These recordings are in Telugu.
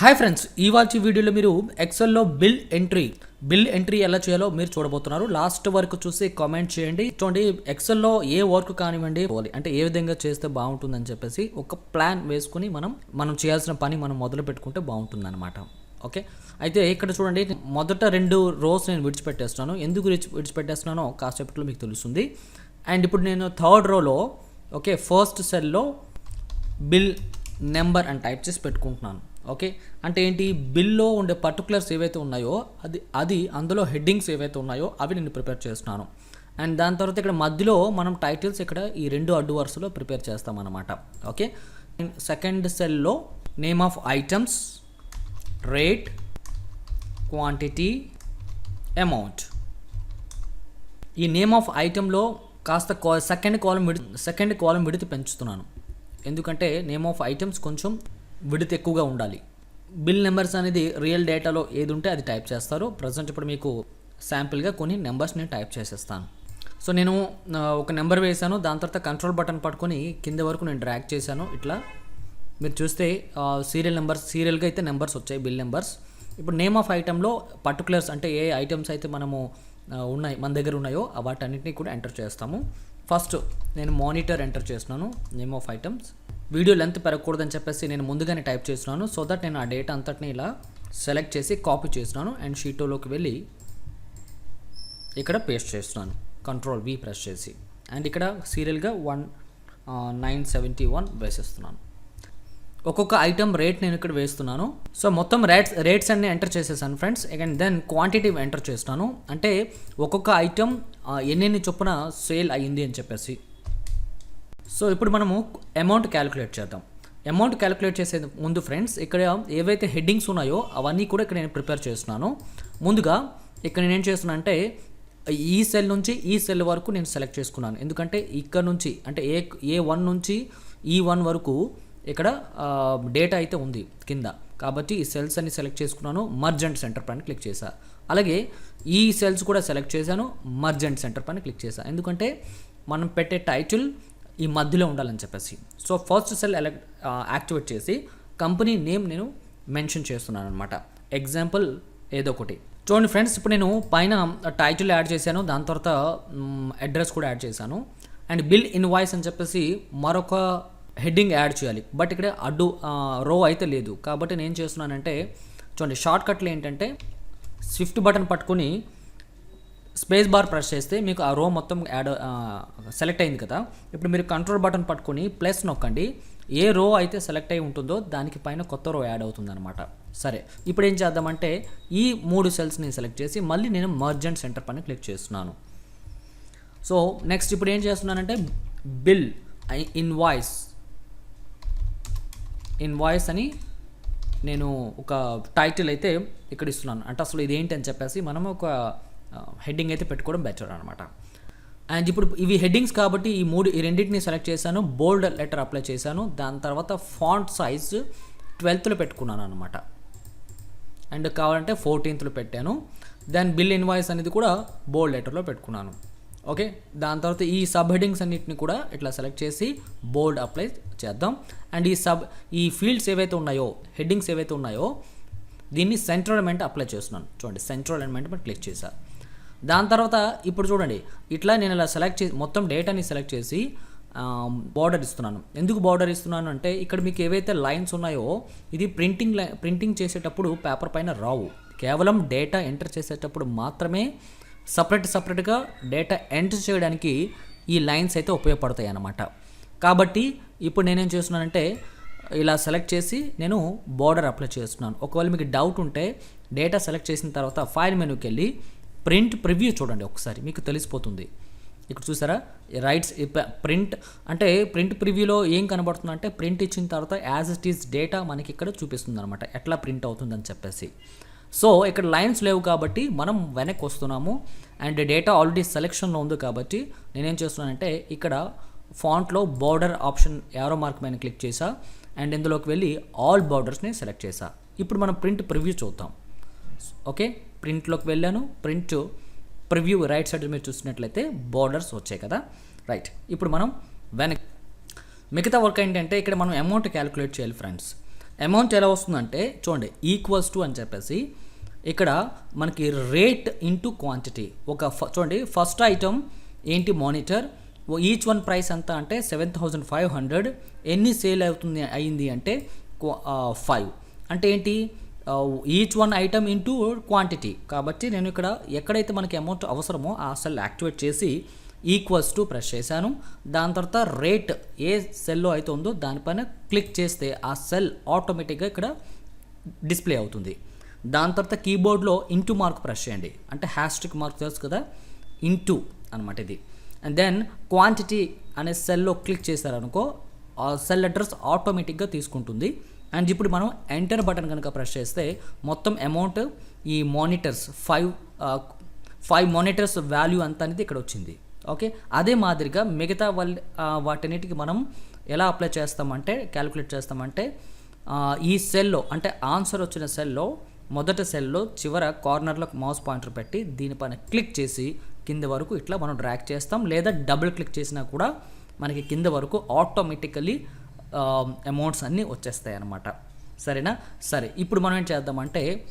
హాయ్ ఫ్రెండ్స్ ఇవాళ వీడియోలో మీరు ఎక్సెల్లో బిల్ ఎంట్రీ బిల్ ఎంట్రీ ఎలా చేయాలో మీరు చూడబోతున్నారు. లాస్ట్ వరకు చూసి కామెంట్ చేయండి. చూడండి ఎక్సెల్లో ఏ వర్క్ కానివ్వండి పోవాలి. అంటే ఏ విధంగా చేస్తే బాగుంటుందని చెప్పేసి ఒక ప్లాన్ వేసుకుని మనం మనం చేయాల్సిన పని మనం మొదలు పెట్టుకుంటే బాగుంటుంది ఓకే? అయితే ఇక్కడ చూడండి మొదట రెండు రోస్ నేను విడిచిపెట్టేస్తున్నాను. ఎందుకు విడిచిపెట్టేస్తున్నానో కాసేపట్లో మీకు తెలుస్తుంది. అండ్ ఇప్పుడు నేను థర్డ్ రోలో ఓకే ఫస్ట్ సెల్లో బిల్ నెంబర్ అని టైప్ చేసి పెట్టుకుంటున్నాను. ఓకే? అంటే ఏంటి? బిల్లో ఉండే పర్టికులర్స్ ఏవైతే ఉన్నాయో అది అది అందులో హెడ్డింగ్స్ ఏవైతే ఉన్నాయో అవి నేను ప్రిపేర్ చేస్తున్నాను. అండ్ దాని తర్వాత ఇక్కడ మధ్యలో మనం టైటిల్స్ ఇక్కడ ఈ రెండు అడ్డు వరుసలో ప్రిపేర్ చేస్తామన్నమాట. ఓకే? సెకండ్ సెల్లో name of items rate quantity amount. ఈ నేమ్ ఆఫ్ ఐటెంలో కాస్త కా సెకండ్ కాలం విడి సెకండ్ కాలం విడితే పెంచుతున్నాను. ఎందుకంటే నేమ్ ఆఫ్ ఐటమ్స్ కొంచెం విడితే ఎక్కువగా ఉండాలి. బిల్ నెంబర్స్ అనేది రియల్ డేటాలో ఏది ఉంటే అది టైప్ చేస్తారు. ప్రజెంట్ ఇప్పుడు మీకు శాంపిల్గా కొన్ని నెంబర్స్ నేను టైప్ చేసేస్తాను. సో నేను ఒక నెంబర్ వేశాను. దాని తర్వాత కంట్రోల్ బటన్ పట్టుకొని కింద వరకు నేను డ్రాగ్ చేశాను. ఇట్లా మీరు చూస్తే సీరియల్ నెంబర్స్ సీరియల్గా అయితే నెంబర్స్ వచ్చాయి బిల్ నెంబర్స్. ఇప్పుడు నేమ్ ఆఫ్ ఐటెంలో పర్టికులర్స్ అంటే ఏ ఐటమ్స్ అయితే మనము ఉన్నాయి మన దగ్గర ఉన్నాయో వాటన్నిటిని కూడా ఎంటర్ చేస్తాము. ఫస్ట్ నేను మానిటర్ ఎంటర్ చేస్తున్నాను name of items. Video length పెరగకూడదని చెప్పేసి నేను ముందుగానే టైప్ చేస్తున్నాను. సో దట్ నేను ఆ డేటా అంతటిని ఇలా సెలెక్ట్ చేసి కాపీ చేస్తున్నాను. అండ్ షీటోలోకి వెళ్ళి ఇక్కడ పేస్ట్ చేస్తున్నాను. కంట్రోల్ వి ప్రెస్ చేసి. అండ్ ఇక్కడ సీరియల్గా వన్ నైన్ సెవెంటీ వన్ వేసేస్తున్నాను. ఒక్కొక్క ఐటమ్ రేట్ నేను ఇక్కడ వేస్తున్నాను. సో మొత్తం రేట్స్ రేట్స్ అన్ని ఎంటర్ చేసేసాను friends and then quantity enter చేస్తున్నాను. అంటే ఒక్కొక్క ఐటమ్ ఎన్నెన్ని చొప్పున సేల్ అయ్యింది అని చెప్పేసి. సో ఇప్పుడు మనము అమౌంట్ క్యాలిక్యులేట్ చేద్దాం. అమౌంట్ క్యాలిక్యులేట్ చేసే ముందు ఫ్రెండ్స్ ఇక్కడ ఏవైతే హెడ్డింగ్స్ ఉన్నాయో అవన్నీ కూడా ఇక్కడ నేను ప్రిపేర్ చేస్తున్నాను. ముందుగా ఇక్కడ నేను ఏం చేస్తున్నా అంటే ఈ సెల్ నుంచి ఈ సెల్ వరకు నేను సెలెక్ట్ చేసుకున్నాను. ఎందుకంటే ఇక్కడ నుంచి అంటే ఏ ఏ వన్ నుంచి e ఈ వన్ వరకు ఇక్కడ డేటా అయితే ఉంది కింద. కాబట్టి ఈ సెల్స్ అన్ని సెలెక్ట్ చేసుకున్నాను. మర్జెంట్ సెంటర్ పైన క్లిక్ చేశాను అలాగే ఈ సెల్స్ కూడా సెలెక్ట్ చేశాను. మర్జెంట్ సెంటర్ పైన క్లిక్ చేశాను ఎందుకంటే మనం పెట్టే టైటిల్ ఈ మధ్యలో ఉండాలని చెప్పేసి. So first cell select activate చేసి కంపెనీ నేమ్ నేను మెన్షన్ చేస్తున్నాను అనమాట ఎగ్జాంపుల్ ఏదో ఒకటి. చూడండి ఫ్రెండ్స్ ఇప్పుడు నేను పైన టైటిల్ యాడ్ చేశాను. దాని తర్వాత అడ్రస్ కూడా యాడ్ చేశాను. అండ్ బిల్ ఇన్వాయిస్ అని చెప్పేసి మరొక హెడ్డింగ్ యాడ్ చేయాలి. బట్ ఇక్కడ అడ్డు రో అయితే లేదు. కాబట్టి నేను ఏం చేస్తున్నానంటే చూడండి షార్ట్ కట్లు ఏంటంటే స్విఫ్ట్ బటన్ పట్టుకొని స్పేస్ బార్ ప్రెస్ చేస్తే మీకు ఆ రో మొత్తం యాడ్ సెలెక్ట్ అయింది కదా. ఇప్పుడు మీరు కంట్రోల్ బటన్ పట్టుకొని ప్లస్ నొక్కండి. ఏ రో అయితే సెలెక్ట్ అయి ఉంటుందో దానికి పైన కొత్త రో యాడ్ అవుతుంది అనమాట సరే ఇప్పుడు ఏం చేద్దామంటే ఈ మూడు సెల్స్ని సెలెక్ట్ చేసి మళ్ళీ నేను మర్జెంట్ సెంటర్ పైన క్లిక్ చేస్తున్నాను. సో నెక్స్ట్ ఇప్పుడు ఏం చేస్తున్నానంటే బిల్ ఇన్వాయిస్. ఇన్వాయిస్ అని నేను ఒక టైటిల్ అయితే ఇక్కడ ఇస్తున్నాను. అంటే అసలు ఇదేంటి అని చెప్పేసి మనం ఒక హెడ్డింగ్ అయితే పెట్టుకోవడం బెటర్ అనమాట అండ్ ఇప్పుడు ఇవి హెడ్డింగ్స్ కాబట్టి ఈ మూడు ఈ రెండింటిని సెలెక్ట్ చేశాను బోల్డ్ లెటర్ అప్లై చేశాను దాని తర్వాత ఫాంట్ సైజ్ ట్వెల్త్లో పెట్టుకున్నాను అనమాట అండ్ కావాలంటే ఫోర్టీన్త్లో పెట్టాను. దెన్ బిల్ ఇన్వాయిస్ అనేది కూడా బోల్డ్ లెటర్లో పెట్టుకున్నాను. ఓకే దాని తర్వాత ఈ సబ్ హెడ్డింగ్స్ అన్నిటిని కూడా ఇట్లా సెలెక్ట్ చేసి బోల్డ్ అప్లై చేద్దాం. అండ్ ఈ సబ్ ఈ ఫీల్డ్స్ ఏవైతే ఉన్నాయో హెడ్డింగ్స్ ఏవైతే ఉన్నాయో దీన్ని సెంట్రల్ ఎలిమెంట్ అప్లై చేస్తున్నాను. చూడండి సెంట్రల్ ఎలిమెంట్ క్లిక్ చేశాను దాని తర్వాత ఇప్పుడు చూడండి ఇట్లా నేను ఇలా సెలెక్ట్ చేసి మొత్తం డేటాని సెలెక్ట్ చేసి బార్డర్ ఇస్తున్నాను. ఎందుకు బార్డర్ ఇస్తున్నాను అంటే ఇక్కడ మీకు ఏవైతే లైన్స్ ఉన్నాయో ఇది ప్రింటింగ్ లై ప్రింటింగ్ చేసేటప్పుడు పేపర్ పైన రావు. కేవలం డేటా ఎంటర్ చేసేటప్పుడు మాత్రమే సపరేట్ సపరేట్గా డేటా ఎంటర్ చేయడానికి ఈ లైన్స్ అయితే ఉపయోగపడతాయి అన్నమాట. కాబట్టి ఇప్పుడు నేనేం చేస్తున్నానంటే ఇలా సెలెక్ట్ చేసి నేను బార్డర్ అప్లై చేస్తున్నాను. ఒకవేళ మీకు డౌట్ ఉంటే డేటా సెలెక్ట్ చేసిన తర్వాత ఫైల్ మెనూకి వెళ్ళి ప్రింట్ ప్రివ్యూ చూడండి ఒకసారి మీకు తెలిసిపోతుంది. ఇక్కడ చూసారా? రైట్స్ ప్రింట్ అంటే ప్రింట్ ప్రివ్యూలో ఏం కనబడుతుంది అంటే ప్రింట్ ఇచ్చిన తర్వాత యాజ్ ఇట్ ఈస్ డేటా మనకి ఇక్కడ చూపిస్తుంది అనమాట ఎట్లా ప్రింట్ అవుతుందని చెప్పేసి. సో ఇక్కడ లైన్స్ లేవు కాబట్టి మనం వెనక్కి వస్తున్నాము. అండ్ డేటా ఆల్రెడీ సెలెక్షన్లో ఉంది కాబట్టి నేనేం చేస్తున్నానంటే ఇక్కడ ఫాంట్లో బార్డర్ ఆప్షన్ యారో మార్క్ మీద క్లిక్ చేసా అండ్ ఇందులోకి వెళ్ళి ఆల్ బార్డర్స్ని సెలెక్ట్ చేసా ఇప్పుడు మనం ప్రింట్ ప్రివ్యూ చూద్దాం. ఓకే? ప్రింట్లోకి వెళ్ళాను. ప్రింట్ ప్రివ్యూ రైట్ సైడ్ మీరు చూసినట్లయితే బార్డర్స్ వచ్చాయి కదా. రైట్ ఇప్పుడు మనం వెనక్ మిగతా వర్క్ ఏంటంటే ఇక్కడ మనం అమౌంట్ క్యాలిక్యులేట్ చేయాలి ఫ్రెండ్స్. అమౌంట్ ఎలా వస్తుందంటే చూడండి ఈక్వల్స్ టు అని చెప్పేసి ఇక్కడ మనకి రేట్ ఇంటూ క్వాంటిటీ ఒక ఫ- చూడండి ఫస్ట్ ఐటమ్ ఏంటి మానిటర్ ఈచ్ వన్ ప్రైస్ ఎంత అంటే సెవెన్ థౌజండ్ ఫైవ్ హండ్రెడ్ ఎన్ని సేల్ అవుతుంది అయింది అంటే ఫైవ్ అంటే ఏంటి? Each one item into quantity కాబట్టి నేను ఇక్కడ ఎక్కడైతే మనకి అమౌంట్ అవసరమో ఆ సెల్ యాక్టివేట్ చేసి ఈక్వల్స్ టు ప్రెస్ చేశాను. దాని తర్వాత రేట్ ఏ సెల్లో అయితే ఉందో దానిపైన క్లిక్ చేస్తే ఆ సెల్ ఆటోమేటిక్గా ఇక్కడ డిస్ప్లే అవుతుంది. దాని తర్వాత కీబోర్డ్లో ఇంటూ మార్క్ ప్రెస్ చేయండి. అంటే హ్యాస్ట్రిక్ మార్క్ తెలుసు కదా? ఇంటూ అనమాట ఇది. అండ్ దెన్ క్వాంటిటీ అనే సెల్లో క్లిక్ చేశారనుకో ఆ సెల్ అడ్రస్ ఆటోమేటిక్గా తీసుకుంటుంది. అండ్ ఇప్పుడు మనం ఎంటర్ బటన్ కనుక ప్రెస్ చేస్తే మొత్తం అమౌంట్ ఈ monitors five five monitors value అంత అనేది ఇక్కడ వచ్చింది. ఓకే? అదే మాదిరిగా మిగతా వాళ్ళ వాటన్నిటికి మనం ఎలా అప్లై చేస్తామంటే క్యాలిక్యులేట్ చేస్తామంటే ఈ సెల్లో అంటే ఆన్సర్ వచ్చిన సెల్లో మొదటి సెల్లో చివర కార్నర్లో మౌస్ పాయింటర్ పెట్టి దీనిపైన క్లిక్ చేసి కింద వరకు ఇట్లా మనం డ్రాక్ చేస్తాం. లేదా డబుల్ క్లిక్ చేసినా కూడా మనకి కింద వరకు ఆటోమేటికలీ Um, అమౌంట్స్ అన్నీ వచ్చేస్తాయి అన్నమాట. సరేనా? సరే ఇప్పుడు మనం ఏం చేద్దామంటే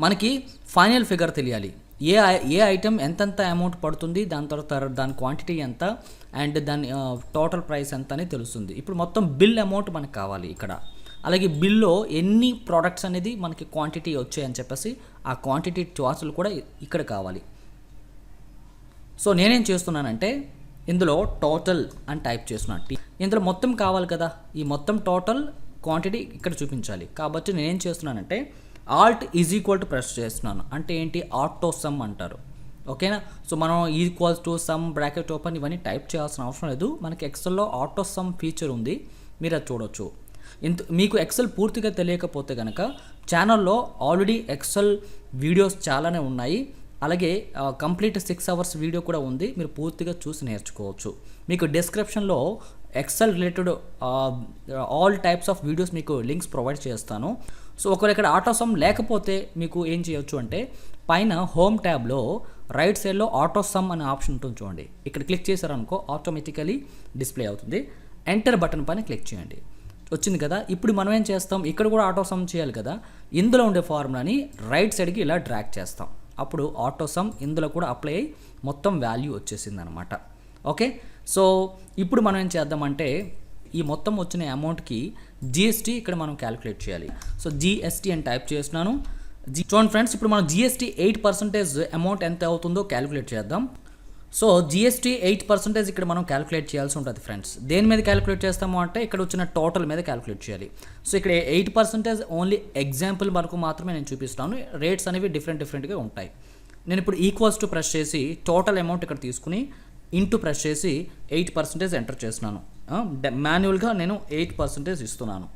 మనకి ఫైనల్ ఫిగర్ తెలియాలి. ఏ ఐ- ఏ ఐటెం ఎంతెంత అమౌంట్ పడుతుంది దాని తర్వాత దాని క్వాంటిటీ ఎంత అండ్ దాని uh, టోటల్ ప్రైస్ ఎంత అని తెలుస్తుంది. ఇప్పుడు మొత్తం బిల్ అమౌంట్ మనకు కావాలి ఇక్కడ. అలాగే బిల్లో ఎన్ని ప్రోడక్ట్స్ అనేది మనకి క్వాంటిటీ వచ్చాయని చెప్పేసి ఆ క్వాంటిటీ చార్ట్స్లు కూడా ఇక్కడ కావాలి. సో నేనేం చేస్తున్నానంటే ఇందులో టోటల్ అని టైప్ చేస్తున్నాను టీ- ఇందులో మొత్తం కావాలి కదా. ఈ మొత్తం టోటల్ క్వాంటిటీ ఇక్కడ చూపించాలి. కాబట్టి నేనేం చేస్తున్నానంటే alt is equal to press చేస్తున్నాను. అంటే ఏంటి? ఆటో సమ్ అంటారు ఓకేనా సో మనం equals to sum bracket open ఇవన్నీ టైప్ చేయాల్సిన అవసరం లేదు. మనకి ఎక్సెల్లో ఆటో సమ్ ఫీచర్ ఉంది. మీరు అది చూడొచ్చు. ఇంత మీకు ఎక్సెల్ పూర్తిగా తెలియకపోతే కనుక ఛానల్లో ఆల్రెడీ ఎక్సెల్ వీడియోస్ చాలానే ఉన్నాయి. అలాగే కంప్లీట్ సిక్స్ అవర్స్ వీడియో కూడా ఉంది. మీరు పూర్తిగా చూసి నేర్చుకోవచ్చు. మీకు డిస్క్రిప్షన్లో Excel related all types of videos మీకు లింక్స్ ప్రొవైడ్ చేస్తాను. సో ఒకవేళ ఇక్కడ ఆటోసమ్ లేకపోతే మీకు ఏం చేయొచ్చు అంటే పైన హోమ్ ట్యాబ్లో రైట్ సైడ్లో ఆటోసమ్ అనే ఆప్షన్ ఉంటుంది చూడండి. ఇక్కడ క్లిక్ చేశారనుకో ఆటోమేటికలీ డిస్ప్లే అవుతుంది. ఎంటర్ బటన్ పైన క్లిక్ చేయండి. వచ్చింది కదా? ఇప్పుడు మనం ఏం చేస్తాం? ఇక్కడ కూడా ఆటో సమ్ చేయాలి కదా? ఇందులో ఉండే ఫార్ములాని రైట్ సైడ్కి ఇలా డ్రాక్ చేస్తాం. అప్పుడు ఆటోసమ్ ఇందులో కూడా అప్లై అయ్యి మొత్తం వాల్యూ వచ్చేసింది అనమాట ఓకే? సో ఇప్పుడు మనం ఏం చేద్దామంటే ఈ మొత్తం వచ్చిన అమౌంట్కి జిఎస్టీ ఇక్కడ మనం క్యాలిక్యులేట్ చేయాలి. సో జిఎస్టీ అని టైప్ చేస్తున్నాను. చూడండి ఫ్రెండ్స్ ఇప్పుడు మనం జిఎస్టీ ఎయిట్ పర్సెంటేజ్ అమౌంట్ ఎంత అవుతుందో క్యాలిక్యులేట్ చేద్దాం. సో జిఎస్టీ ఎయిట్ పర్సెంటేజ్ ఇక్కడ మనం క్యాలిక్యులేట్ చేయాల్సి ఉంటుంది ఫ్రెండ్స్ దేని మీద క్యాలిక్యులేట్ చేస్తాము అంటే ఇక్కడ వచ్చిన టోటల్ మీద క్యాలిక్యులేట్ చేయాలి. సో ఇక్కడ ఎయిట్ పర్సెంటేజ్ ఓన్లీ ఎగ్జాంపుల్ వరకు మాత్రమే నేను చూపిస్తాను. రేట్స్ అనేవి డిఫరెంట్ డిఫరెంట్గా ఉంటాయి. నేను ఇప్పుడు ఈక్వల్స్ టు ప్రెస్ చేసి టోటల్ అమౌంట్ ఇక్కడ తీసుకుని ఇంటూ ప్రెస్ చేసి ఎయిట్ పర్సెంటేజ్ ఎంటర్ చేస్తున్నాను. మాన్యువల్గా నేను ఎయిట్ పర్సెంటేజ్ ఇస్తున్నాను.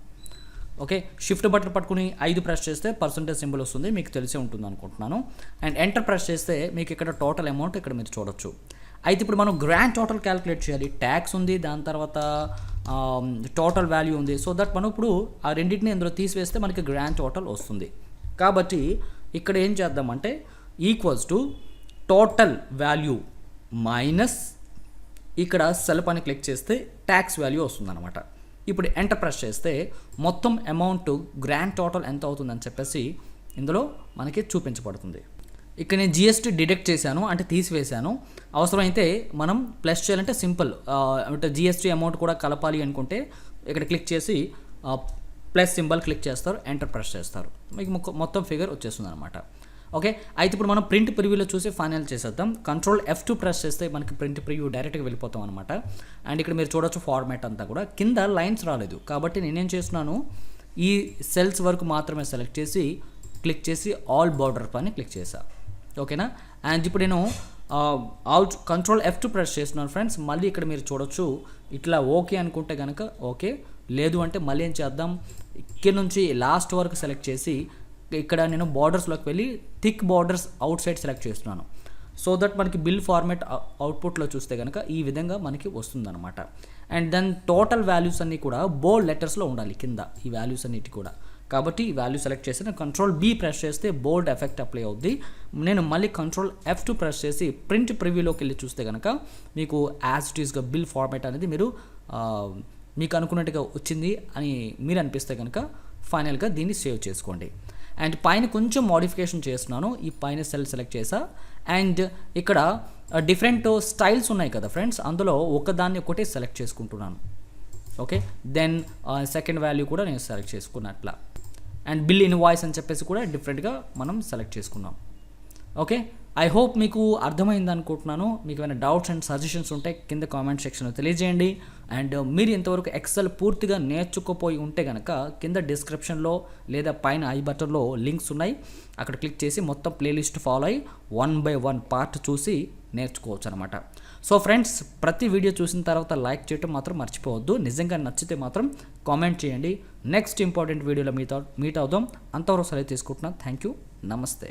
ఓకే? షిఫ్ట్ బటన్ పట్టుకుని ఐదు ప్రెస్ చేస్తే పర్సంటేజ్ సింబల్ వస్తుంది మీకు తెలిసే ఉంటుంది అనుకుంటున్నాను. అండ్ ఎంటర్ ప్రెస్ చేస్తే మీకు ఇక్కడ టోటల్ అమౌంట్ ఇక్కడ మీరు చూడొచ్చు. అయితే ఇప్పుడు మనం గ్రాండ్ టోటల్ క్యాలిక్యులేట్ చేయాలి. ట్యాక్స్ ఉంది దాని తర్వాత టోటల్ వాల్యూ ఉంది. సో దట్ మనం ఇప్పుడు ఆ రెండింటిని ఇందులో తీసివేస్తే మనకి గ్రాండ్ టోటల్ వస్తుంది. కాబట్టి ఇక్కడ ఏం చేద్దామంటే equals to total value minus ఇక్కడ సెల్ పైన క్లిక్ చేస్తే ట్యాక్స్ వాల్యూ వస్తుందన్నమాట. ఇప్పుడు ఎంటర్ ప్రెస్ చేస్తే మొత్తం అమౌంట్ గ్రాండ్ టోటల్ ఎంత అవుతుందని చెప్పేసి ఇందులో మనకి చూపించబడుతుంది. ఇక్కడ నేను జిఎస్టీ డిడక్ట్ చేశాను అంటే తీసివేశాను. అవసరమైతే మనం ప్లస్ చేయాలంటే సింపుల్ అంటే జిఎస్టీ అమౌంట్ కూడా కలపాలి అనుకుంటే ఇక్కడ క్లిక్ చేసి ప్లస్ సింబల్ క్లిక్ చేస్తారు ఎంటర్ ప్రెస్ చేస్తారు. మీకు మొత్తం ఫిగర్ వచ్చేస్తుంది అనమాట ఓకే? అయితే ఇప్పుడు మనం ప్రింట్ ప్రివ్యూలో చూసి ఫైనల్ చేసేద్దాం. కంట్రోల్ ఎఫ్ టూ ప్రెస్ చేస్తే మనకి ప్రింట్ ప్రివ్యూ డైరెక్ట్గా వెళ్ళిపోతాం అనమాట అండ్ ఇక్కడ మీరు చూడొచ్చు ఫార్మాట్ అంతా కూడా. కింద లైన్స్ రాలేదు. కాబట్టి నేనేం చేస్తున్నాను? ఈ సెల్స్ వరకు మాత్రమే సెలెక్ట్ చేసి క్లిక్ చేసి ఆల్ బార్డర్ పైన క్లిక్ చేసా ఓకేనా? అండ్ ఇప్పుడు నేను all control F two press చేస్తున్నాను ఫ్రెండ్స్ మళ్ళీ ఇక్కడ మీరు చూడొచ్చు. ఇట్లా ఓకే అనుకుంటే కనుక ఓకే లేదు అంటే మళ్ళీ ఏం చేద్దాం? ఇక్కడ నుంచి లాస్ట్ వరకు సెలెక్ట్ చేసి ఇక్కడ నేను బార్డర్స్లోకి వెళ్ళి thick borders outside select చేస్తున్నాను. సో దట్ మనకి బిల్ ఫార్మేట్ అవుట్పుట్లో చూస్తే కనుక ఈ విధంగా మనకి వస్తుందన్నమాట. అండ్ దెన్ టోటల్ వాల్యూస్ అన్నీ కూడా బోల్డ్ లెటర్స్లో ఉండాలి కింద ఈ వాల్యూస్ అన్నిటి కూడా. కాబట్టి ఈ వాల్యూ సెలెక్ట్ చేసి కంట్రోల్ బీ ప్రెస్ చేస్తే బోల్డ్ ఎఫెక్ట్ అప్లై అవుద్ది. నేను మళ్ళీ కంట్రోల్ ఎఫ్ టు ప్రెస్ చేసి ప్రింట్ ప్రివ్యూలోకి వెళ్ళి చూస్తే కనుక మీకు యాజ్ ఇట్ ఈస్గా బిల్ ఫార్మేట్ అనేది మీరు మీకు అనుకున్నట్టుగా వచ్చింది అని మీరు అనిపిస్తే కనుక ఫైనల్గా దీన్ని సేవ్ చేసుకోండి. అండ్ పైన కొంచెం మోడిఫికేషన్ చేస్తున్నాను. ఈ పైన సెల్ సెలెక్ట్ చేసా. అండ్ ఇక్కడ డిఫరెంట్ స్టైల్స్ ఉన్నాయి కదా ఫ్రెండ్స్ అందులో ఒకదాన్ని ఒకటే సెలెక్ట్ చేసుకుంటున్నాను. ఓకే దెన్ సెకండ్ వాల్యూ కూడా నేను సెలెక్ట్ చేసుకున్నట్లా. అండ్ బిల్ ఇన్ వాయిస్ అని చెప్పేసి కూడా డిఫరెంట్గా మనం సెలెక్ట్ చేసుకున్నాం. ఓకే ఐ హోప్ మీకు అర్థమైంది అనుకుంటున్నాను. మీకు ఏమైనా డౌట్స్ అండ్ సజెషన్స్ ఉంటే కింద కామెంట్ సెక్షన్లో తెలియజేయండి. అండ్ uh, మీరు ఇంతవరకు ఎక్సెల్ పూర్తిగా నేర్చుకోపోయి ఉంటే కనుక కింద డిస్క్రిప్షన్లో లేదా పైన ఐ బటన్లో లింక్స్ ఉన్నాయి. అక్కడ క్లిక్ చేసి మొత్తం ప్లేలిస్ట్ ఫాలో అయ్యి వన్ బై వన్ పార్ట్ చూసి నేర్చుకోవచ్చు అనమాట సో ఫ్రెండ్స్ ప్రతి వీడియో చూసిన తర్వాత లైక్ చేయటం మాత్రం మర్చిపోవద్దు. నిజంగా నచ్చితే మాత్రం కామెంట్ చేయండి. నెక్స్ట్ ఇంపార్టెంట్ వీడియోలో మీట్ మీట్ అవుదాం. అంతవరకు సరే తీసుకుంటున్నాను థ్యాంక్ యూ నమస్తే